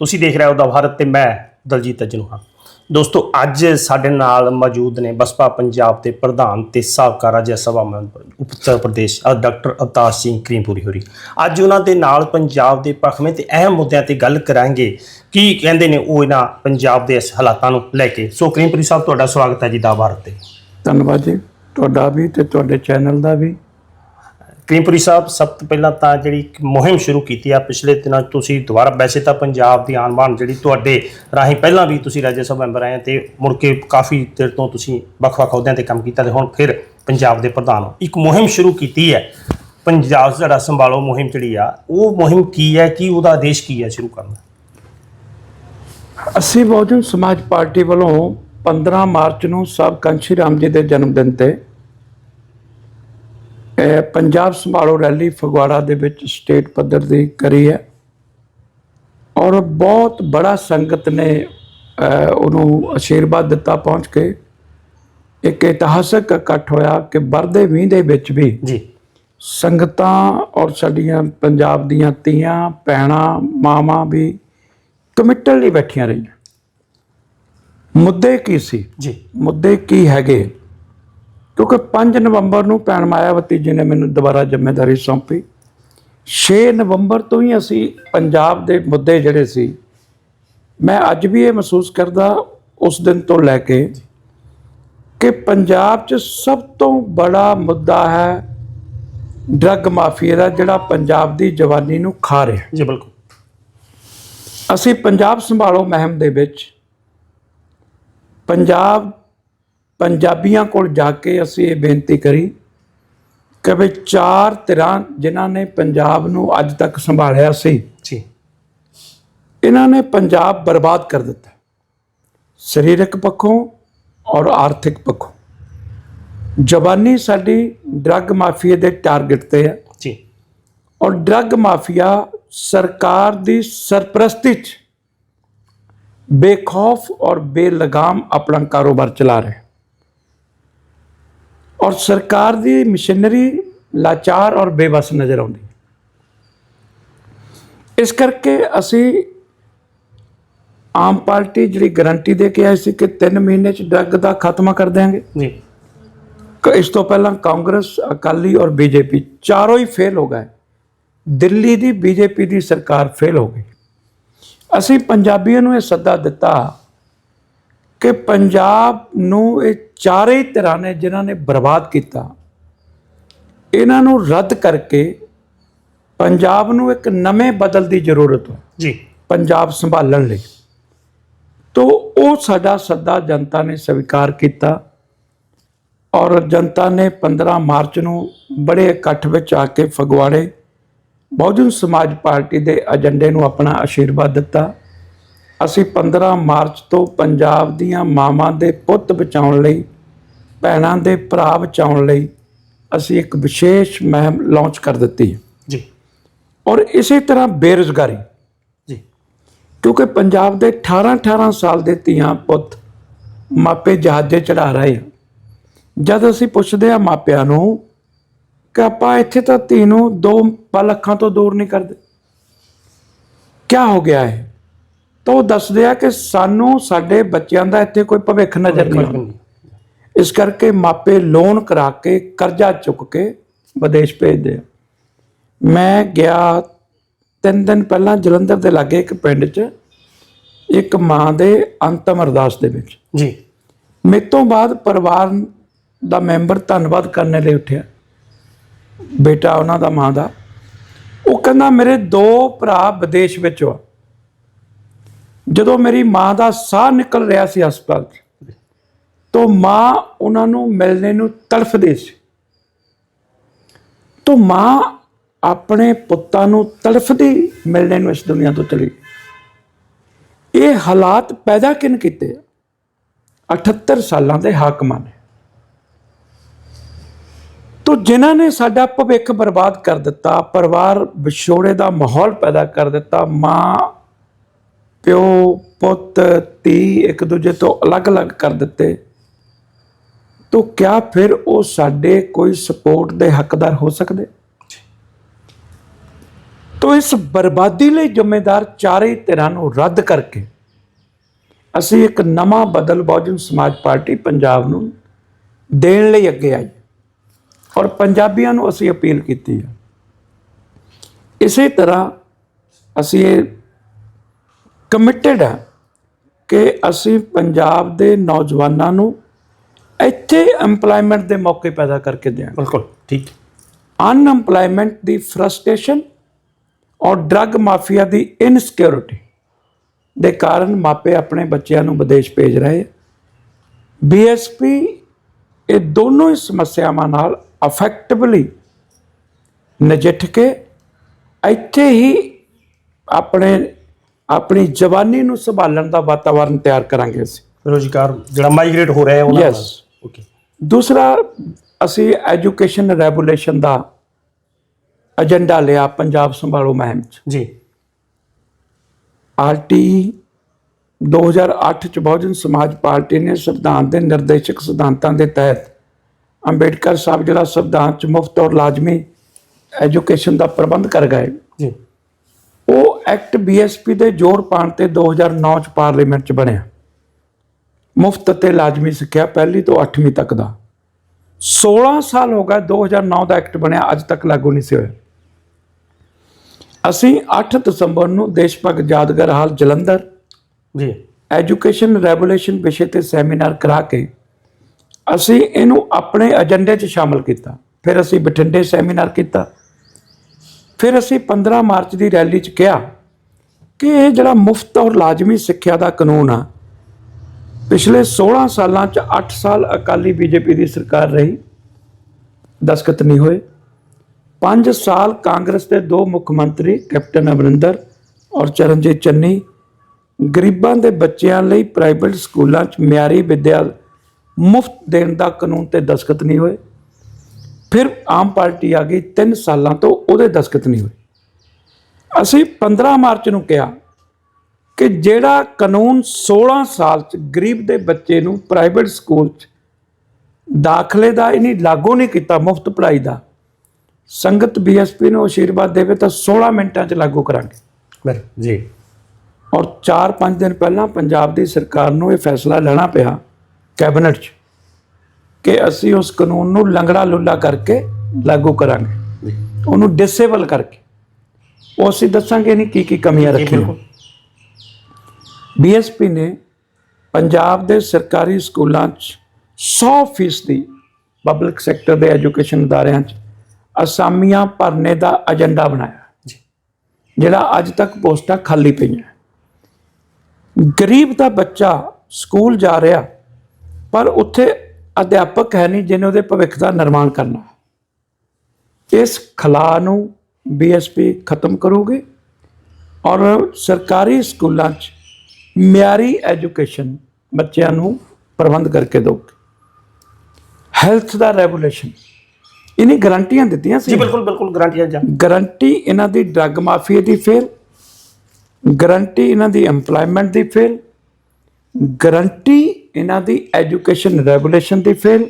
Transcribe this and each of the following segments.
ਤੁਸੀਂ ਦੇਖ ਰਹੇ ਹੋ ਦਾ ਭਾਰਤ ਤੇ ਮੈਂ ਦਲਜੀਤ ਅਜਨੂ ਹਾਂ। ਦੋਸਤੋ, ਅੱਜ ਸਾਡੇ ਨਾਲ ਮੌਜੂਦ ਨੇ ਬਸਪਾ ਪੰਜਾਬ ਦੇ ਪ੍ਰਧਾਨ ਤੇ ਸਾਬਕਾ ਰਾਜ ਸਭਾ ਮੈਂਬਰ ਉੱਤਰ ਪ੍ਰਦੇਸ਼ ਡਾਕਟਰ ਅਵਤਾਰ ਸਿੰਘ ਕਰੀਮਪੁਰੀ ਹੋਰੀ। ਅੱਜ ਉਹਨਾਂ ਦੇ ਨਾਲ ਪੰਜਾਬ ਦੇ ਭਖਵੇਂ ਤੇ ਅਹਿਮ ਮੁੱਦਿਆਂ ਤੇ ਗੱਲ ਕਰਾਂਗੇ। ਕੀ ਕਹਿੰਦੇ ਨੇ ਉਹ ਇਹਨਾਂ ਪੰਜਾਬ ਦੇ ਇਸ ਹਾਲਾਤਾਂ ਨੂੰ ਲੈ ਕੇ? ਸੋ ਕਰੀਮਪੁਰੀ ਸਾਹਿਬ, ਤੁਹਾਡਾ ਸਵਾਗਤ ਹੈ ਜੀ ਦਾ ਭਾਰਤ ਤੇ। ਧੰਨਵਾਦ ਜੀ। ਤੁਹਾਡਾ ਵੀ ਤੇ ਤੁਹਾਡੇ ਚੈਨਲ ਦਾ ਵੀ। ਕਰੀਮਪੁਰੀ ਸਾਹਿਬ, ਸਭ ਤੋਂ ਪਹਿਲਾਂ ਤਾਂ ਜਿਹੜੀ ਇੱਕ ਮੁਹਿੰਮ ਸ਼ੁਰੂ ਕੀਤੀ ਆ ਪਿਛਲੇ ਦਿਨਾਂ 'ਚ ਤੁਸੀਂ ਦੁਬਾਰਾ, ਵੈਸੇ ਤਾਂ ਪੰਜਾਬ ਦੀ ਆਨ ਬਾਣ ਜਿਹੜੀ ਤੁਹਾਡੇ ਰਾਹੀਂ ਪਹਿਲਾਂ ਵੀ ਤੁਸੀਂ ਰਾਜ ਸਭਾ ਮੈਂਬਰ ਆਏ ਤੇ ਮੁੜ ਕੇ ਕਾਫੀ ਦੇਰ ਤੋਂ ਤੁਸੀਂ ਵੱਖ-ਵੱਖ ਅਹੁਦਿਆਂ ਤੇ ਕੰਮ ਕੀਤਾ ਤੇ ਹੁਣ ਫਿਰ ਪੰਜਾਬ ਦੇ ਪ੍ਰਧਾਨ ਹੋ। ਇੱਕ ਮੁਹਿੰਮ ਸ਼ੁਰੂ ਕੀਤੀ ਹੈ, ਪੰਜਾਬ ਜਿਹੜਾ ਸੰਭਾਲੋ ਮੁਹਿੰਮ ਜਿਹੜੀ ਆ, ਉਹ ਮੁਹਿੰਮ ਕੀ ਹੈ, ਕੀ ਉਹਦਾ ਆਦੇਸ਼ ਕੀ ਹੈ ਸ਼ੁਰੂ ਕਰਨ ਦਾ? ਅਸੀਂ ਬਹੁਜਨ ਸਮਾਜ ਪਾਰਟੀ ਵੱਲੋਂ 15 ਮਾਰਚ ਨੂੰ ਸਭ ਕੰਸ਼ੀ ਰਾਮ ਜੀ ਦੇ ਜਨਮ ਦਿਨ ਤੇ ਪੰਜਾਬ ਸੰਭਾਲੋ ਰੈਲੀ ਫਗਵਾੜਾ ਦੇ ਵਿੱਚ ਸਟੇਟ ਪੱਧਰ ਦੀ ਕਰੀ ਹੈ। ਔਰ ਬਹੁਤ ਬੜਾ ਸੰਗਤ ਨੇ ਉਹਨੂੰ ਅਸ਼ੀਰਵਾਦ ਦਿੱਤਾ ਪਹੁੰਚ ਕੇ। ਇੱਕ ਇਤਿਹਾਸਕ ਇਕੱਠ ਹੋਇਆ ਕਿ ਬਰਦੇ ਵੀਹ ਦੇ ਵਿੱਚ ਵੀ ਜੀ। ਸੰਗਤਾਂ ਔਰ ਸਾਡੀਆਂ ਪੰਜਾਬ ਦੀਆਂ ਧੀਆਂ ਭੈਣਾਂ ਮਾਵਾਂ ਵੀ ਕਮਿਟਲ ਲਈ ਬੈਠੀਆਂ ਰਹੀਆਂ। ਮੁੱਦੇ ਕੀ ਸੀ? ਜੀ। ਮੁੱਦੇ ਕੀ ਹੈਗੇ? ਕਿਉਂਕਿ 5 ਨਵੰਬਰ ਨੂੰ ਭੈਣ ਮਾਇਆਵਤੀ ਜੀ ਨੇ ਮੈਨੂੰ ਦੁਬਾਰਾ ਜ਼ਿੰਮੇਵਾਰੀ ਸੌਂਪੀ। 6 ਨਵੰਬਰ ਤੋਂ ਹੀ ਅਸੀਂ ਪੰਜਾਬ ਦੇ ਮੁੱਦੇ ਜਿਹੜੇ ਸੀ ਮੈਂ ਅੱਜ ਵੀ ਇਹ ਮਹਿਸੂਸ ਕਰਦਾ ਉਸ ਦਿਨ ਤੋਂ ਲੈ ਕੇ ਕਿ ਪੰਜਾਬ 'ਚ ਸਭ ਤੋਂ ਬੜਾ ਮੁੱਦਾ ਹੈ ਡਰੱਗ ਮਾਫੀਆ ਦਾ ਜਿਹੜਾ ਪੰਜਾਬ ਦੀ ਜਵਾਨੀ ਨੂੰ ਖਾ ਰਿਹਾ। ਜੀ ਬਿਲਕੁਲ। ਅਸੀਂ ਪੰਜਾਬ ਸੰਭਾਲੋ ਮਹਿਮ ਦੇ ਵਿੱਚ। ਪੰਜਾਬ ਪੰਜਾਬੀਆਂ ਕੋਲ ਜਾ ਕੇ ਅਸੀਂ ਇਹ ਬੇਨਤੀ ਕਰੀ ਕਿ ਵੀ ਚਾਰ ਧਿਰਾਂ ਜਿਨ੍ਹਾਂ ਨੇ ਪੰਜਾਬ ਨੂੰ ਅੱਜ ਤੱਕ ਸੰਭਾਲਿਆ ਸੀ ਜੀ। ਇਹਨਾਂ ਨੇ ਪੰਜਾਬ ਬਰਬਾਦ ਕਰ ਦਿੱਤਾ। ਸਰੀਰਕ ਪੱਖੋਂ ਔਰ ਆਰਥਿਕ ਪੱਖੋਂ। ਜ਼ਬਾਨੀ ਸਾਡੀ ਡਰੱਗ ਮਾਫੀਆ ਦੇ ਟਾਰਗੇਟ ਤੇ ਹੈ। ਜੀ। ਔਰ ਡਰੱਗ ਮਾਫੀਆ ਸਰਕਾਰ ਦੀ ਸਰਪ੍ਰਸਤੀ 'ਚ ਬੇਖੌਫ ਔਰ ਬੇਲਗਾਮ ਆਪਣਾ ਕਾਰੋਬਾਰ ਚਲਾ ਰਿਹਾ। ਹੈ ਔਰ ਸਰਕਾਰ ਦੀ ਮਸ਼ੀਨਰੀ ਲਾਚਾਰ ਔਰ ਬੇਬਸ ਨਜ਼ਰ ਆਉਂਦੀ। ਇਸ ਕਰਕੇ ਅਸੀਂ ਆਮ ਪਾਰਟੀ ਜਿਹੜੀ ਗਾਰੰਟੀ ਦੇ ਕੇ ਆਈ ਸੀ ਕਿ 3 ਮਹੀਨੇ 'ਚ ਡਰੱਗ ਦਾ ਖਾਤਮਾ ਕਰ ਦੇਵਾਂਗੇ ਜੀ। ਇਸ ਤੋਂ ਪਹਿਲਾਂ ਕਾਂਗਰਸ ਅਕਾਲੀ ਔਰ ਬੀਜੇਪੀ ਚਾਰੋਂ ਹੀ ਫੇਲ ਹੋ ਗਏ। ਦਿੱਲੀ ਦੀ ਬੀਜੇਪੀ ਦੀ ਸਰਕਾਰ ਫੇਲ ਹੋ ਗਈ। ਅਸੀਂ ਪੰਜਾਬੀਆਂ ਨੂੰ ਇਹ ਸੱਦਾ ਦਿੱਤਾ ਕਿ ਪੰਜਾਬ ਨੂੰ ਇਹ ਚਾਰੇ ਹੀ ਧਿਰਾਂ ਨੇ ਜਿਨ੍ਹਾਂ ਨੇ ਬਰਬਾਦ ਕੀਤਾ ਇਹਨਾਂ ਨੂੰ ਰੱਦ ਕਰਕੇ ਪੰਜਾਬ ਨੂੰ ਇੱਕ ਨਵੇਂ ਬਦਲ ਦੀ ਜ਼ਰੂਰਤ ਹੈ। ਜੀ। ਪੰਜਾਬ ਸੰਭਾਲਣ ਲਈ। ਤੋ ਉਹ ਸਾਡਾ ਸੱਦਾ ਜਨਤਾ ਨੇ ਸਵੀਕਾਰ ਕੀਤਾ ਔਰ ਜਨਤਾ ਨੇ 15 ਮਾਰਚ ਨੂੰ ਬੜੇ ਇਕੱਠ ਵਿੱਚ ਆ ਕੇ ਫਗਵਾੜੇ ਬਹੁਜਨ ਸਮਾਜ ਪਾਰਟੀ ਦੇ ਏਜੰਡੇ ਨੂੰ ਆਪਣਾ ਆਸ਼ੀਰਵਾਦ ਦਿੱਤਾ। ਅਸੀਂ 15 ਮਾਰਚ ਤੋਂ ਪੰਜਾਬ ਦੀਆਂ ਮਾਵਾਂ ਦੇ ਪੁੱਤ ਬਚਾਉਣ ਲਈ ਭੈਣਾਂ ਦੇ ਭਰਾ ਬਚਾਉਣ ਲਈ ਅਸੀਂ ਇੱਕ ਵਿਸ਼ੇਸ਼ ਮੁਹਿੰਮ ਲਾਂਚ ਕਰ ਦਿੱਤੀ। ਜੀ। ਔਰ ਇਸੇ ਤਰ੍ਹਾਂ ਬੇਰੁਜ਼ਗਾਰੀ। ਜੀ। ਕਿਉਂਕਿ ਪੰਜਾਬ ਦੇ 18 18 ਸਾਲ ਦੇ ਧੀਆਂ ਪੁੱਤ ਮਾਪੇ ਜਹਾਜ਼ੇ ਚੜਾ ਰਹੇ ਆ। ਜਦ ਅਸੀਂ ਪੁੱਛਦੇ ਆ ਮਾਪਿਆਂ ਨੂੰ ਕਿ ਆਪਾਂ ਇੱਥੇ ਤਾਂ ਧੀ ਨੂੰ ਦੋ ਪਲ ਅੱਖਾਂ ਤੋਂ ਦੂਰ ਨਹੀਂ ਕਰਦੇ। ਕੀ ਹੋ ਗਿਆ ਹੈ ਤਾਂ ਉਹ ਦੱਸਦੇ ਆ ਕਿ ਸਾਨੂੰ ਸਾਡੇ ਬੱਚਿਆਂ ਦਾ ਇੱਥੇ ਕੋਈ ਭਵਿੱਖ ਨਜ਼ਰ ਨਹੀਂ ਆਉਂਦਾ। ਇਸ ਕਰਕੇ ਮਾਪੇ ਲੋਨ ਕਰਾ ਕੇ ਕਰਜ਼ਾ ਚੁੱਕ ਕੇ ਵਿਦੇਸ਼ ਭੇਜਦੇ ਆ। ਮੈਂ ਗਿਆ ਤਿੰਨ ਦਿਨ ਪਹਿਲਾਂ ਜਲੰਧਰ ਦੇ ਲਾਗੇ ਇੱਕ ਪਿੰਡ 'ਚ ਇੱਕ ਮਾਂ ਦੇ ਅੰਤਮ ਅਰਦਾਸ ਦੇ ਵਿੱਚ। ਜੀ। ਮੇਰੇ ਤੋਂ ਬਾਅਦ ਪਰਿਵਾਰ ਦਾ ਮੈਂਬਰ ਧੰਨਵਾਦ ਕਰਨ ਲਈ ਉੱਠਿਆ। ਬੇਟਾ ਉਹਨਾਂ ਦਾ ਮਾਂ ਦਾ। ਉਹ ਕਹਿੰਦਾ ਮੇਰੇ ਦੋ ਭਰਾ ਵਿਦੇਸ਼ ਵਿੱਚ ਆ। ਜਦੋਂ ਮੇਰੀ ਮਾਂ ਦਾ ਸਾਹ ਨਿਕਲ ਰਿਹਾ ਸੀ ਹਸਪਤਾਲ 'ਚ, ਤੋਂ ਮਾਂ ਉਹਨਾਂ ਨੂੰ ਮਿਲਣੇ ਨੂੰ ਤੜਫਦੀ ਸੀ। ਤੋਂ ਮਾਂ ਆਪਣੇ ਪੁੱਤਾਂ ਨੂੰ ਤੜਫਦੀ ਮਿਲਣੇ ਨੂੰ ਇਸ ਦੁਨੀਆ ਤੋਂ ਚਲੀ ਇਹ ਹਾਲਾਤ ਪੈਦਾ ਕਿਨ ਕੀਤੇ? 78 ਸਾਲਾਂ ਦੇ ਹਾਕਮਾਂ ਨੇ। ਤੋ ਜਿਨ੍ਹਾਂ ਨੇ ਸਾਡਾ ਭਵਿੱਖ ਬਰਬਾਦ ਕਰ ਦਿੱਤਾ, ਪਰਿਵਾਰ ਵਿਛੋੜੇ ਦਾ ਮਾਹੌਲ ਪੈਦਾ ਕਰ ਦਿੱਤਾ, ਮਾਂ ਪਿਓ ਪੁੱਤ, ਧੀ ਇੱਕ ਦੂਜੇ ਤੋਂ ਅਲੱਗ-ਅਲੱਗ ਕਰ ਦਿੱਤੇ। ਤੋ ਕਿਆ ਫਿਰ ਉਹ ਸਾਡੇ ਕੋਈ ਸਪੋਰਟ ਦੇ ਹੱਕਦਾਰ ਹੋ ਸਕਦੇ? ਤੋ ਇਸ ਬਰਬਾਦੀ ਲਈ ਜ਼ਿੰਮੇਦਾਰ ਚਾਰੇ ਧਿਰਾਂ ਨੂੰ ਰੱਦ ਕਰਕੇ ਅਸੀਂ ਇੱਕ ਨਵਾਂ ਬਦਲ ਬਹੁਜਨ ਸਮਾਜ ਪਾਰਟੀ ਪੰਜਾਬ ਨੂੰ ਦੇਣ ਲਈ ਅੱਗੇ ਆਈ। ਔਰ ਪੰਜਾਬੀਆਂ ਨੂੰ ਅਸੀਂ ਅਪੀਲ ਕੀਤੀ ਹੈ ਇਸੇ ਤਰ੍ਹਾਂ ਅਸੀਂ ਕਮਿਟਡ ਹੈ ਕਿ ਅਸੀਂ ਪੰਜਾਬ ਦੇ ਨੌਜਵਾਨਾਂ ਨੂੰ ਇੱਥੇ EMPLOYMENT ਦੇ ਮੌਕੇ ਪੈਦਾ ਕਰਕੇ ਦਿਆਂਗੇ ਬਿਲਕੁਲ ਠੀਕ। ਅਨਐਮਪਲੋਇਮੈਂਟ ਦੀ ਫਰਸਟ੍ਰੇਸ਼ਨ ਔਰ ਡਰੱਗ ਮਾਫੀਆ ਦੀ ਇਨਸਿਕਿਉਰਿਟੀ ਦੇ ਕਾਰਨ ਮਾਪੇ ਆਪਣੇ ਬੱਚਿਆਂ ਨੂੰ ਵਿਦੇਸ਼ ਭੇਜ ਰਹੇ ਬੀਐਸਪੀ ਇਹ ਦੋਨੋਂ ਹੀ ਸਮੱਸਿਆਵਾਂ ਨਾਲ ਅਫੈਕਟਿਵਲੀ ਨਜਿੱਠ ਕੇ ਇੱਥੇ ਹੀ ਆਪਣੇ ਆਪਣੀ ਜਵਾਨੀ ਨੂੰ ਸੰਭਾਲਣ ਦਾ ਵਾਤਾਵਰਣ ਤਿਆਰ ਕਰਾਂਗੇ ਅਸੀਂ। ਰੋਜ਼ਗਾਰ ਜਿਹੜਾ ਮਾਈਗ੍ਰੇਟ ਹੋ ਰਿਹਾ ਹੈ ਉਹਨਾਂ Yes. ਓਕੇ ਦੂਸਰਾ ਅਸੀਂ ਐਜੂਕੇਸ਼ਨ ਰੈਗੂਲੇਸ਼ਨ ਦਾ ਏਜੰਡਾ ਲਿਆ ਪੰਜਾਬ ਸੰਭਾਲੋ ਮੁਹਿੰਮ ਚ। ਜੀ। ਆਰਟੀ 2008 ਚ ਬਹੁਜਨ ਸਮਾਜ ਪਾਰਟੀ ਨੇ ਸੰਵਿਧਾਨ ਦੇ ਨਿਰਦੇਸ਼ਕ ਸਿਧਾਂਤਾਂ ਦੇ ਤਹਿਤ ਅੰਬੇਡਕਰ ਸਾਹਿਬ ਜਿਹੜਾ ਸੰਵਿਧਾਨ ਚ ਮੁਫਤ ਔਰ ਲਾਜ਼ਮੀ ਐਜੂਕੇਸ਼ਨ ਦਾ ਪ੍ਰਬੰਧ ਕਰ ਗਏ। ਜੀ। ਉਹ ਐਕਟ ਬੀਐਸਪੀ ਦੇ ਜੋੜ ਪਾਉਣ ਤੇ 2009 ਚ ਪਾਰਲੀਮੈਂਟ ਚ ਬਣਿਆ। ਮੁਫਤ ਅਤੇ ਲਾਜ਼ਮੀ ਸਿੱਖਿਆ ਪਹਿਲੀ ਤੋਂ 8ਵੀਂ ਤੱਕ ਦਾ। 16 ਸਾਲ ਹੋ ਗਏ 2009 ਦਾ ਐਕਟ ਬਣਿਆ ਅੱਜ ਤੱਕ ਲਾਗੂ ਨਹੀਂ ਸੀ ਹੋਇਆ। ਅਸੀਂ 8 ਦਸੰਬਰ ਨੂੰ ਦੇਸ਼ ਭਗਤ ਯਾਦਗਾਰ ਹਾਲ ਜਲੰਧਰ ਜੀ। ਐਜੂਕੇਸ਼ਨ ਰੈਗੂਲੇਸ਼ਨ ਵਿਸ਼ੇ ਤੇ ਸੈਮੀਨਾਰ ਕਰਾ ਕੇ ਅਸੀਂ ਇਹਨੂੰ ਆਪਣੇ ਏਜੰਡੇ 'ਚ ਸ਼ਾਮਲ ਕੀਤਾ। ਫਿਰ ਅਸੀਂ ਬਠਿੰਡੇ ਸੈਮੀਨਾਰ ਕੀਤਾ। ਫਿਰ ਅਸੀਂ 15 ਮਾਰਚ ਦੀ ਰੈਲੀ 'ਚ ਕਿਹਾ ਕਿ ਇਹ ਜਿਹੜਾ ਮੁਫਤ ਔਰ ਲਾਜ਼ਮੀ ਸਿੱਖਿਆ ਦਾ ਕਾਨੂੰਨ ਆ, ਪਿਛਲੇ 16 ਸਾਲਾਂ 'ਚ 8 ਸਾਲ ਅਕਾਲੀ ਬੀਜੇਪੀ ਦੀ ਸਰਕਾਰ ਰਹੀ, ਦਸਖਤ ਨਹੀਂ ਹੋਏ। 5 ਸਾਲ ਕਾਂਗਰਸ ਦੇ ਦੋ ਮੁੱਖ ਮੰਤਰੀ ਕੈਪਟਨ ਅਮਰਿੰਦਰ ਔਰ ਚਰਨਜੀਤ ਚੰਨੀ, ਗਰੀਬਾਂ ਦੇ ਬੱਚਿਆਂ ਲਈ ਪ੍ਰਾਈਵੇਟ ਸਕੂਲਾਂ 'ਚ ਮਿਆਰੀ ਵਿੱਦਿਆ ਮੁਫਤ ਦੇਣ ਦਾ ਕਾਨੂੰਨ ਤੇ ਦਸਖਤ ਨਹੀਂ ਹੋਏ। ਫਿਰ ਆਮ ਪਾਰਟੀ ਆ ਗਈ 3 ਸਾਲਾਂ ਤੋਂ ਉਹਦੇ ਦਸਖਤ ਨਹੀਂ ਹੋਏ। ਅਸੀਂ 15 ਮਾਰਚ ਨੂੰ ਕਿਹਾ ਕਿ ਜਿਹੜਾ ਕਾਨੂੰਨ 16 ਸਾਲ 'ਚ ਗਰੀਬ ਦੇ ਬੱਚੇ ਨੂੰ ਪ੍ਰਾਈਵੇਟ ਸਕੂਲ 'ਚ ਦਾਖਲੇ ਦਾ ਇਹਨੇ ਲਾਗੂ ਨਹੀਂ ਕੀਤਾ ਮੁਫਤ ਪੜ੍ਹਾਈ ਦਾ ਸੰਗਤ ਬੀਐਸਪੀ ਨੂੰ ਆਸ਼ੀਰਵਾਦ ਦੇਵੇ ਤਾਂ 16 ਮਿੰਟਾਂ 'ਚ ਲਾਗੂ ਕਰਾਂਗੇ। ਬਿਲ ਜੀ। ਔਰ 4-5 ਦਿਨ ਪਹਿਲਾਂ ਪੰਜਾਬ ਦੀ ਸਰਕਾਰ ਨੂੰ ਇਹ ਫੈਸਲਾ ਲੈਣਾ ਪਿਆ ਕੈਬਨਿਟ 'ਚ। ਕਿ ਅਸੀਂ ਉਸ ਕਾਨੂੰਨ ਨੂੰ ਲੰਗੜਾ ਲੁੱਲਾ ਕਰਕੇ ਲਾਗੂ ਕਰਾਂਗੇ। ਉਹਨੂੰ ਡਿਸੇਬਲ ਕਰਕੇ। ਉਹ ਅਸੀਂ ਦੱਸਾਂਗੇ ਨਹੀਂ ਕੀ ਕੀ ਕਮੀਆਂ ਰੱਖੀਆਂ। ਬੀਐਸਪੀ ਨੇ ਪੰਜਾਬ ਦੇ ਸਰਕਾਰੀ ਸਕੂਲਾਂ 'ਚ 100% ਦੀ ਪਬਲਿਕ ਸੈਕਟਰ ਦੇ ਐਜੂਕੇਸ਼ਨ ਅਦਾਰਿਆਂ 'ਚ ਅਸਾਮੀਆਂ ਭਰਨੇ ਦਾ ਏਜੰਡਾ ਬਣਾਇਆ। ਜਿਹੜਾ ਅੱਜ ਤੱਕ ਪੋਸਟਾਂ ਖਾਲੀ ਪਈਆਂ। ਗਰੀਬ ਦਾ ਬੱਚਾ ਸਕੂਲ ਜਾ ਰਿਹਾ ਪਰ ਉੱਥੇ ਅਧਿਆਪਕ ਹੈ ਨਹੀਂ ਜਿਹਨੇ ਉਹਦੇ ਭਵਿੱਖ ਦਾ ਨਿਰਮਾਣ ਕਰਨਾ ਇਸ ਖਲਾ ਨੂੰ ਬੀਐਸਪੀ ਖਤਮ ਕਰੂਗੀ ਔਰ ਸਰਕਾਰੀ ਸਕੂਲਾਂ 'ਚ ਮਿਆਰੀ ਐਜੂਕੇਸ਼ਨ ਬੱਚਿਆਂ ਨੂੰ ਪ੍ਰਬੰਧ ਕਰਕੇ ਦਊਗੀ। ਹੈਲਥ ਦਾ ਰੈਗੂਲੇਸ਼ਨ। ਇਹਨੇ ਗਰੰਟੀਆਂ ਦਿੱਤੀਆਂ ਜੀ ਸੀ ਬਿਲਕੁਲ ਬਿਲਕੁਲ ਗਰੰਟੀਆਂ ਜਾਂ ਗਰੰਟੀ ਇਹਨਾਂ ਦੀ ਡਰੱਗ ਮਾਫੀਆ ਦੀ ਫੇਲ ਗਰੰਟੀ ਇਹਨਾਂ ਦੀ EMPLOYMENT ਦੀ ਫੇਲ ਗਰੰਟੀ ਇਹਨਾਂ ਦੀ ਐਜੂਕੇਸ਼ਨ ਰੈਗੂਲੇਸ਼ਨ ਦੀ fail,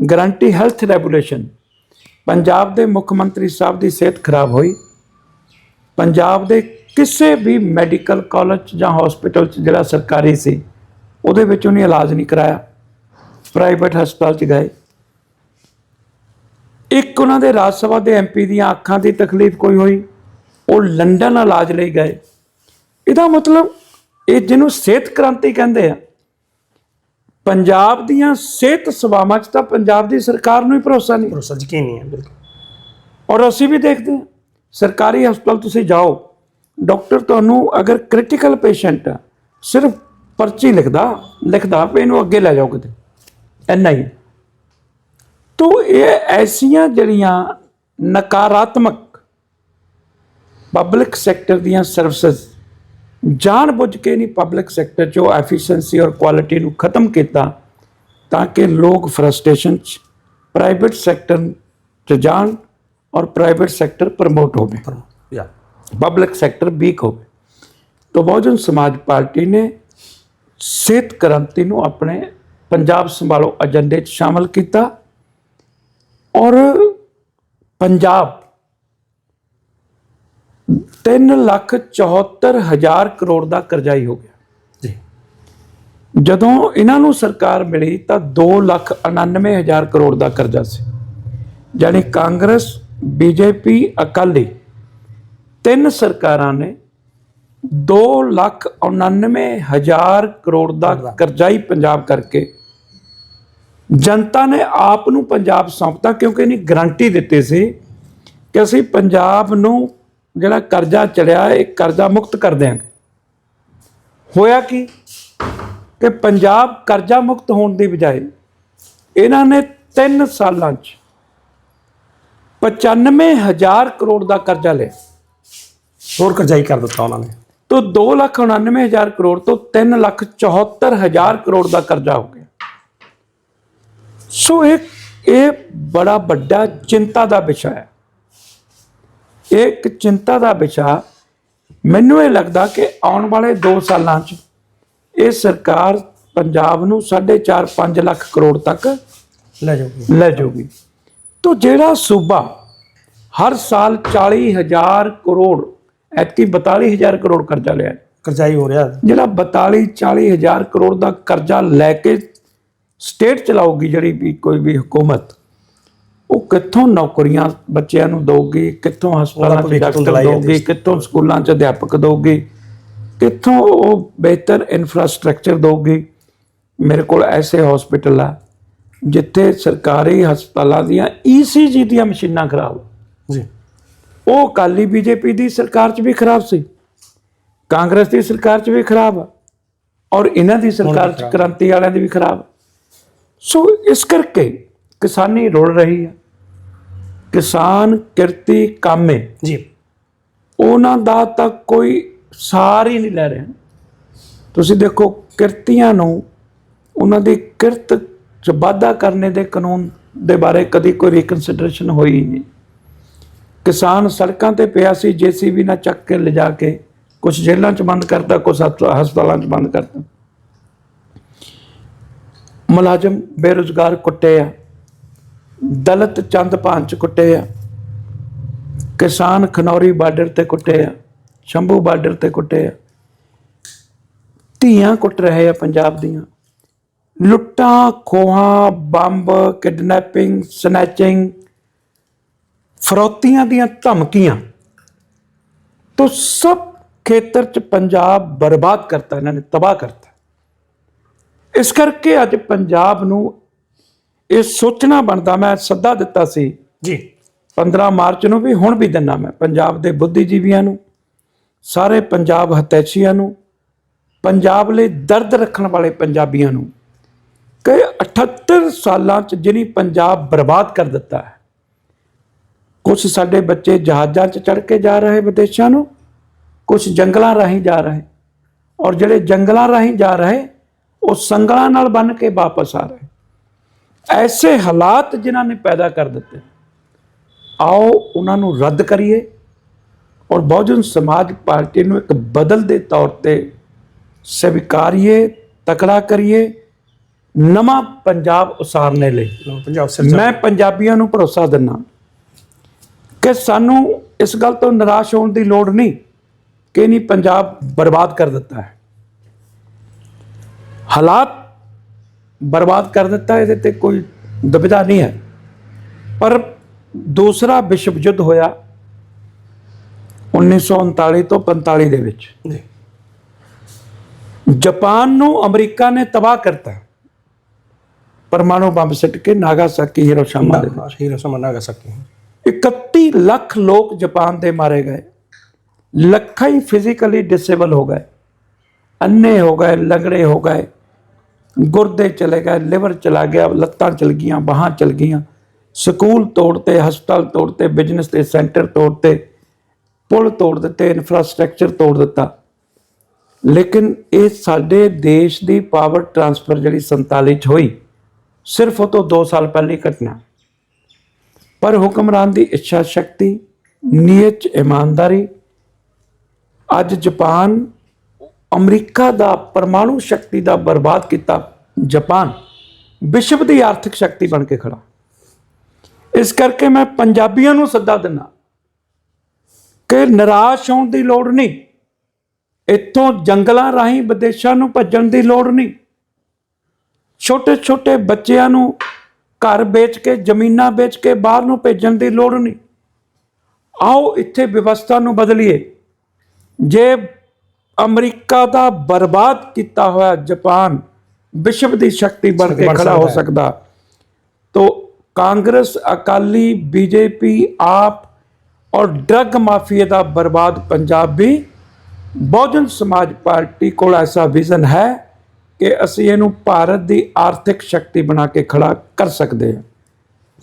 guarantee health regulation. Punjab ਦੇ ਮੁੱਖ ਮੰਤਰੀ ਸਾਹਿਬ ਦੀ ਸਿਹਤ ਖਰਾਬ ਹੋਈ। ਪੰਜਾਬ ਦੇ ਕਿਸੇ ਵੀ ਮੈਡੀਕਲ ਕਾਲਜ ਜਾਂ ਹਸਪੀਟਲ 'ਚ ਜਿਹੜਾ ਸਰਕਾਰੀ ਸੀ, ਉਹਦੇ ਵਿੱਚ ਉਹਨੇ ਇਲਾਜ ਨਹੀਂ ਕਰਾਇਆ। ਪ੍ਰਾਈਵੇਟ ਹਸਪਤਾਲ 'ਚ ਗਏ। ਇੱਕ ਉਹਨਾਂ ਦੇ ਰਾਜ ਸਭਾ ਦੇ ਐਮਪੀ ਦੀਆਂ ਅੱਖਾਂ ਦੀ ਤਕਲੀਫ ਕੋਈ ਹੋਈ, ਉਹ ਲੰਡਨ ਇਲਾਜ ਲਈ ਗਏ। ਇਹਦਾ ਮਤਲਬ ਇਹ ਜਿਹਨੂੰ ਸਿਹਤ ਕ੍ਰਾਂਤੀ ਕਹਿੰਦੇ ਆ ਪੰਜਾਬ ਦੀਆਂ ਸਿਹਤ ਸੇਵਾਵਾਂ 'ਚ ਤਾਂ ਪੰਜਾਬ ਦੀ ਸਰਕਾਰ ਨੂੰ ਹੀ ਭਰੋਸਾ ਨਹੀਂ। ਭਰੋਸਾ ਯਕੀਨ ਨਹੀਂ ਹੈ ਬਿਲਕੁਲ। ਔਰ ਅਸੀਂ ਵੀ ਦੇਖਦੇ ਹਾਂ ਸਰਕਾਰੀ ਹਸਪਤਾਲ ਤੁਸੀਂ ਜਾਓ ਡਾਕਟਰ ਤੁਹਾਨੂੰ ਅਗਰ ਕ੍ਰਿਟੀਕਲ ਪੇਸ਼ੈਂਟ ਆ ਸਿਰਫ ਪਰਚੀ ਲਿਖਦਾ ਲਿਖਦਾ ਵੀ ਇਹਨੂੰ ਅੱਗੇ ਲੈ ਜਾਓ ਕਿਤੇ ਇੰਨਾ ਹੀ। ਤੋ ਇਹ ਐਸੀਆਂ ਜਿਹੜੀਆਂ ਨਕਾਰਾਤਮਕ ਪਬਲਿਕ ਸੈਕਟਰ ਦੀਆਂ ਸਰਵਿਸਿਜ਼ ਜਾਣਬੁੱਝ ਕੇ ਨਹੀਂ ਪਬਲਿਕ ਸੈਕਟਰ 'ਚੋਂ ਐਫੀਸ਼ੀਐਂਸੀ ਔਰ ਕੁਆਲਿਟੀ ਨੂੰ ਖਤਮ ਕੀਤਾ ਤਾਂ ਕਿ ਲੋਕ ਫਰਸਟ੍ਰੇਸ਼ਨ 'ਚ ਪ੍ਰਾਈਵੇਟ ਸੈਕਟਰ 'ਚ ਜਾਣ ਔਰ ਪ੍ਰਾਈਵੇਟ ਸੈਕਟਰ ਪ੍ਰਮੋਟ ਹੋਵੇ। ਯਾ ਪਬਲਿਕ ਸੈਕਟਰ ਵੀਕ ਹੋਵੇ। तो ਬਹੁਜਨ ਸਮਾਜ ਪਾਰਟੀ ਨੇ ਸਿਹਤ ਕ੍ਰਾਂਤੀ ਨੂੰ ਆਪਣੇ ਪੰਜਾਬ ਸੰਭਾਲੋ ਏਜੰਡੇ 'ਚ ਸ਼ਾਮਲ ਕੀਤਾ ਔਰ ਪੰਜਾਬ ਤਿੰਨ ਲੱਖ 74 ਹਜ਼ਾਰ ਕਰੋੜ ਦਾ ਕਰਜ਼ਾਈ ਹੋ ਗਿਆ। ਜੀ। ਜਦੋਂ ਇਹਨਾਂ ਨੂੰ ਸਰਕਾਰ ਮਿਲੀ ਤਾਂ 2 ਲੱਖ 99 ਹਜ਼ਾਰ ਕਰੋੜ ਦਾ ਕਰਜ਼ਾ ਸੀ। ਯਾਨੀ ਕਾਂਗਰਸ ਬੀਜੇਪੀ ਅਕਾਲੀ ਤਿੰਨ ਸਰਕਾਰਾਂ ਨੇ 2 ਲੱਖ 99 ਹਜ਼ਾਰ ਕਰੋੜ ਦਾ ਕਰਜ਼ਾਈ ਪੰਜਾਬ ਕਰਕੇ ਜਨਤਾ ਨੇ ਆਪ ਨੂੰ ਪੰਜਾਬ ਸੌਂਪਤਾ ਕਿਉਂਕਿ ਇਹਨੀ ਗਰੰਟੀ ਦਿੱਤੀ ਸੀ ਕਿ ਅਸੀਂ ਪੰਜਾਬ ਨੂੰ ਜਿਹੜਾ ਕਰਜ਼ਾ ਚੜਿਆ ਹੈ, ਇਹ ਕਰਜ਼ਾ ਮੁਕਤ ਕਰ ਦਿਆਂਗੇ। ਹੋਇਆ ਕੀ? ਕਿ ਪੰਜਾਬ ਕਰਜ਼ਾ ਮੁਕਤ ਹੋਣ ਦੀ ਬਜਾਏ ਇਹਨਾਂ ਨੇ 3 ਸਾਲਾਂ 'ਚ 95000 ਕਰੋੜ ਦਾ ਕਰਜ਼ਾ ਲਿਆ। ਹੋਰ ਕਰਜ਼ਾਈ ਕਰ ਦਿੱਤਾ ਉਹਨਾਂ ਨੇ। ਤੋਂ 299000 ਕਰੋੜ ਤੋਂ 374000 ਕਰੋੜ ਦਾ ਕਰਜ਼ਾ ਹੋ ਗਿਆ। ਸੋ ਇਹ ਇਹ ਬੜਾ ਵੱਡਾ ਚਿੰਤਾ ਦਾ ਵਿਸ਼ਾ ਹੈ। ਇਹ ਇੱਕ ਚਿੰਤਾ ਦਾ ਵਿਸ਼ਾ ਮੈਨੂੰ ਇਹ ਲੱਗਦਾ ਕਿ ਆਉਣ ਵਾਲੇ 2 ਸਾਲਾਂ 'ਚ ਇਹ ਸਰਕਾਰ ਪੰਜਾਬ ਨੂੰ 4.5 5 ਲੱਖ ਕਰੋੜ ਤੱਕ ਲੈ ਜਾਓ ਲੈ ਜਾਊਗੀ। ਤੋਂ ਜਿਹੜਾ ਸੂਬਾ ਹਰ ਸਾਲ 40000 ਕਰੋੜ ਐਤਕੀ 42000 ਕਰੋੜ ਕਰਜ਼ਾ ਲਿਆ। ਕਰਜ਼ਾਈ ਹੋ ਰਿਹਾ। ਜਿਹੜਾ 42 40000 ਕਰੋੜ ਦਾ ਕਰਜ਼ਾ ਲੈ ਕੇ ਸਟੇਟ ਚਲਾਉਗੀ ਜਿਹੜੀ ਵੀ ਕੋਈ ਵੀ ਹਕੂਮਤ ਉਹ ਕਿੱਥੋਂ ਨੌਕਰੀਆਂ ਬੱਚਿਆਂ ਨੂੰ ਦਊਗੀ? ਕਿੱਥੋਂ ਹਸਪਤਾਲਾਂ 'ਚ ਡਾਕਟਰ ਦਊਗੀ? ਕਿੱਥੋਂ ਸਕੂਲਾਂ 'ਚ ਅਧਿਆਪਕ ਦਊਗੀ? ਕਿੱਥੋਂ ਉਹ ਬਿਹਤਰ ਇਨਫਰਾਸਟ੍ਰਕਚਰ ਦਊਗੀ? ਮੇਰੇ ਕੋਲ ਐਸੇ ਹਸਪੀਟਲ ਆ ਜਿੱਥੇ ਸਰਕਾਰੀ ਹਸਪਤਾਲਾਂ ਦੀਆਂ ਈਸੀਜੀ ਦੀਆਂ ਮਸ਼ੀਨਾਂ ਖਰਾਬ ਜੀ। ਉਹ ਅਕਾਲੀ ਬੀਜੇਪੀ ਦੀ ਸਰਕਾਰ 'ਚ ਵੀ ਖਰਾਬ ਸੀ। ਕਾਂਗਰਸ ਦੀ ਸਰਕਾਰ 'ਚ ਵੀ ਖਰਾਬ ਆ ਔਰ ਇਹਨਾਂ ਦੀ ਸਰਕਾਰ 'ਚ ਕ੍ਰਾਂਤੀ ਵਾਲਿਆਂ ਦੀ ਵੀ ਖਰਾਬ ਸੋ ਇਸ ਕਰਕੇ ਕਿਸਾਨੀ ਰੁਲ ਰਹੀ ਹੈ ਕਿਸਾਨ ਕਿਰਤੀ ਕਾਮੇ। ਜੀ। ਉਹਨਾਂ ਦਾ ਤਾਂ ਕੋਈ ਸਾਰ ਹੀ ਨਹੀਂ ਲੈ ਰਿਹਾ। ਤੁਸੀਂ ਦੇਖੋ ਕਿਰਤੀਆਂ ਨੂੰ ਉਹਨਾਂ ਦੀ ਕਿਰਤ ਚ ਵਾਧਾ ਕਰਨੇ ਦੇ ਕਾਨੂੰਨ ਦੇ ਬਾਰੇ ਕਦੀ ਕੋਈ ਰੀਕਨਸੀਡਰੇਸ਼ਨ ਹੋਈ ਨਹੀਂ। ਕਿਸਾਨ ਸੜਕਾਂ ਤੇ ਪਿਆ ਸੀ ਜੀਸੀਬੀ ਨਾਲ ਚੱਕ ਕੇ ਲਿਜਾ ਕੇ ਕੁਝ ਜੇਲ੍ਹਾਂ 'ਚ ਬੰਦ ਕਰਤਾ ਕੁਝ ਹਸਪਤਾਲਾਂ 'ਚ ਬੰਦ ਕਰਤਾ। ਮੁਲਾਜ਼ਮ ਬੇਰੁਜ਼ਗਾਰ ਕੁੱਟੇ ਆ। ਦਲਤ ਚੰਦ ਭਾਂਚ ਚ ਕੁੱਟੇ ਆ। ਕਿਸਾਨ ਖਨੌਰੀ ਬਾਰਡਰ ਤੇ ਕੁੱਟੇ ਆ। ਸ਼ੰਭੂ ਬਾਰਡਰ ਤੇ ਕੁੱਟੇ ਆ। ਧੀਆਂ ਕੁੱਟ ਰਹੇ ਆ ਪੰਜਾਬ ਦੀਆਂ। ਲੁੱਟਾਂ, ਖੋਹਾਂ, ਬੰਬ, ਕਿਡਨੈਪਿੰਗ, ਸਨੈਚਿੰਗ, ਫਰੋਤੀਆਂ ਦੀਆਂ ਧਮਕੀਆਂ ਤੋਂ ਸਭ ਖੇਤਰ ਚ ਪੰਜਾਬ ਬਰਬਾਦ ਕਰਤਾ, ਇਹਨਾਂ ਨੇ ਤਬਾਹ ਕਰਤਾ। ਇਸ ਕਰਕੇ ਅੱਜ ਪੰਜਾਬ ਨੂੰ ਇਹ ਸੋਚਣਾ ਬਣਦਾ ਮੈਂ ਸੱਦਾ ਦਿੱਤਾ ਸੀ। ਜੀ। 15 ਮਾਰਚ ਨੂੰ ਵੀ ਹੁਣ ਵੀ ਦਿੰਨਾ ਮੈਂ ਪੰਜਾਬ ਦੇ ਬੁੱਧੀਜੀਵੀਆਂ ਨੂੰ ਸਾਰੇ ਪੰਜਾਬ ਹਤੈਸ਼ੀਆਂ ਨੂੰ ਪੰਜਾਬ ਲਈ ਦਰਦ ਰੱਖਣ ਵਾਲੇ ਪੰਜਾਬੀਆਂ ਨੂੰ ਕਿ 78 ਸਾਲਾਂ ਚ ਜਿਹਨੇ ਪੰਜਾਬ ਬਰਬਾਦ ਕਰ ਦਿੱਤਾ ਹੈ। ਕੁਝ ਸਾਡੇ ਬੱਚੇ ਜਹਾਜ਼ਾਂ 'ਚ ਚੜ ਕੇ ਜਾ ਰਹੇ ਵਿਦੇਸ਼ਾਂ ਨੂੰ ਕੁਝ ਜੰਗਲਾਂ ਰਾਹੀਂ ਜਾ ਰਹੇ ਔਰ ਜਿਹੜੇ ਜੰਗਲਾਂ ਰਾਹੀਂ ਜਾ ਰਹੇ ਉਹ ਸੰਗਲਾਂ ਨਾਲ ਬੰਨ ਕੇ ਵਾਪਸ ਆ ਰਹੇ। ਐਸੇ ਹਾਲਾਤ ਜਿਨ੍ਹਾਂ ਨੇ ਪੈਦਾ ਕਰ ਦਿੱਤੇ। ਆਓ ਉਹਨਾਂ ਨੂੰ ਰੱਦ ਕਰੀਏ ਔਰ ਬਹੁਜਨ ਸਮਾਜ ਪਾਰਟੀ ਨੂੰ ਇੱਕ ਬਦਲ ਦੇ ਤੌਰ ਤੇ ਸਵੀਕਾਰੀਏ ਤਕੜਾ ਕਰੀਏ ਨਵਾਂ ਪੰਜਾਬ ਉਸਾਰਨੇ ਲਈ। ਮੈਂ ਪੰਜਾਬੀਆਂ ਨੂੰ ਭਰੋਸਾ ਦਿੰਦਾ ਕਿ ਸਾਨੂੰ ਇਸ ਗੱਲ ਤੋਂ ਨਿਰਾਸ਼ ਹੋਣ ਦੀ ਲੋੜ ਨਹੀਂ ਕਿ ਨਹੀਂ ਪੰਜਾਬ ਬਰਬਾਦ ਕਰ ਦਿੱਤਾ ਹੈ। ਹਾਲਾਤ ਬਰਬਾਦ ਕਰ ਦਿੱਤਾ ਇਹਦੇ ਤੇ ਕੋਈ ਦੁਬਿਧਾ ਨਹੀਂ ਹੈ। ਪਰ ਦੂਸਰਾ ਵਿਸ਼ਵ ਯੁੱਧ ਹੋਇਆ 1939 ਤੋਂ 45 ਦੇ ਵਿੱਚ। ਜਾਪਾਨ ਨੂੰ ਅਮਰੀਕਾ ਨੇ ਤਬਾਹ ਕਰਤਾ। ਪਰਮਾਣੂ ਬੰਬ ਸਿੱਟ ਕੇ ਨਾਗਾਸਾਕੀ ਹੀਰੋਸ਼ੀਮਾ ਦੇ ਵਿੱਚ। ਹੀਰੋ ਸਮਨਾ ਸਕੇ 31 ਲੱਖ ਲੋਕ ਜਾਪਾਨ ਦੇ ਮਾਰੇ ਗਏ। ਲੱਖਾਂ ਹੀ ਫਿਜ਼ੀਕਲੀ ਡਿਸੇਬਲ ਹੋ ਗਏ। ਅੰਨੇ ਹੋ ਗਏ ਲੰਗੜੇ ਹੋ ਗਏ। ਗੁਰਦੇ ਚਲੇ ਗਏ, ਲਿਵਰ ਚਲਾ ਗਿਆ, ਲੱਤਾਂ ਚਲ ਗਈਆਂ, ਬਾਹਾਂ ਚਲ ਗਈਆਂ। ਸਕੂਲ ਤੋੜਤੇ, ਹਸਪਤਾਲ ਤੋੜਤੇ ਬਿਜ਼ਨਸ ਦੇ ਸੈਂਟਰ ਤੋੜਤੇ, ਪੁਲ ਤੋੜ ਦਿੱਤੇ ਇਨਫਰਾਸਟ੍ਰਕਚਰ ਤੋੜ ਦਿੱਤਾ। ਲੇਕਿਨ ਇਹ ਸਾਡੇ ਦੇਸ਼ ਦੀ ਪਾਵਰ ਟਰਾਂਸਫਰ ਜਿਹੜੀ 47 ਚ ਹੋਈ, ਸਿਰਫ ਉਹ ਤੋਂ 2 ਸਾਲ ਪਹਿਲੀ ਘਟਨਾ। ਪਰ ਹੁਕਮਰਾਨ ਦੀ ਇੱਛਾ ਸ਼ਕਤੀ ਨੀਅਤ 'ਚ ਇਮਾਨਦਾਰੀ, ਅੱਜ ਜਾਪਾਨ ਅਮਰੀਕਾ ਦਾ ਪਰਮਾਣੂ ਸ਼ਕਤੀ ਦਾ ਬਰਬਾਦ ਕੀਤਾ, ਜਾਪਾਨ ਵਿਸ਼ਵ ਦੀ ਆਰਥਿਕ ਸ਼ਕਤੀ ਬਣ ਕੇ ਖੜਾ। ਇਸ ਕਰਕੇ ਮੈਂ ਪੰਜਾਬੀਆਂ ਨੂੰ ਸੱਦਾ ਦਿੰਦਾ ਕਿ ਨਿਰਾਸ਼ ਹੋਣ ਦੀ ਲੋੜ ਨਹੀਂ। ਇੱਥੋਂ ਜੰਗਲਾਂ ਰਾਹੀਂ ਵਿਦੇਸ਼ਾਂ ਨੂੰ ਭੱਜਣ ਦੀ ਲੋੜ ਨਹੀਂ। ਛੋਟੇ ਛੋਟੇ ਬੱਚਿਆਂ ਨੂੰ ਘਰ ਵੇਚ ਕੇ, ਜ਼ਮੀਨਾਂ ਵੇਚ ਕੇ ਬਾਹਰ ਨੂੰ ਭੇਜਣ ਦੀ ਲੋੜ ਨਹੀਂ। ਆਓ ਇੱਥੇ ਵਿਵਸਥਾ ਨੂੰ ਬਦਲੀਏ। ਜੇ ਅਮਰੀਕਾ ਦਾ ਬਰਬਾਦ ਕੀਤਾ ਹੋਇਆ ਜਾਪਾਨ ਵਿਸ਼ਵ ਦੀ ਸ਼ਕਤੀ ਬਣ ਕੇ ਬਣ ਖੜਾ ਹੋ ਸਕਦਾ ਹੈ। ਸਕਦਾ तो कांग्रेस अकाली बीजेपी आप ਔਰ ਡਰੱਗ ਮਾਫੀਆ ਦਾ ਬਰਬਾਦ ਪੰਜਾਬ ਵੀ ਬਹੁਜਨ ਸਮਾਜ ਪਾਰਟੀ ਕੋਲ ਐਸਾ ਵਿਜ਼ਨ ਹੈ ਕਿ ਅਸੀਂ ਇਹਨੂੰ ਭਾਰਤ ਦੀ ਆਰਥਿਕ ਸ਼ਕਤੀ ਬਣਾ ਕੇ ਖੜਾ ਕਰ ਸਕਦੇ ਹਾਂ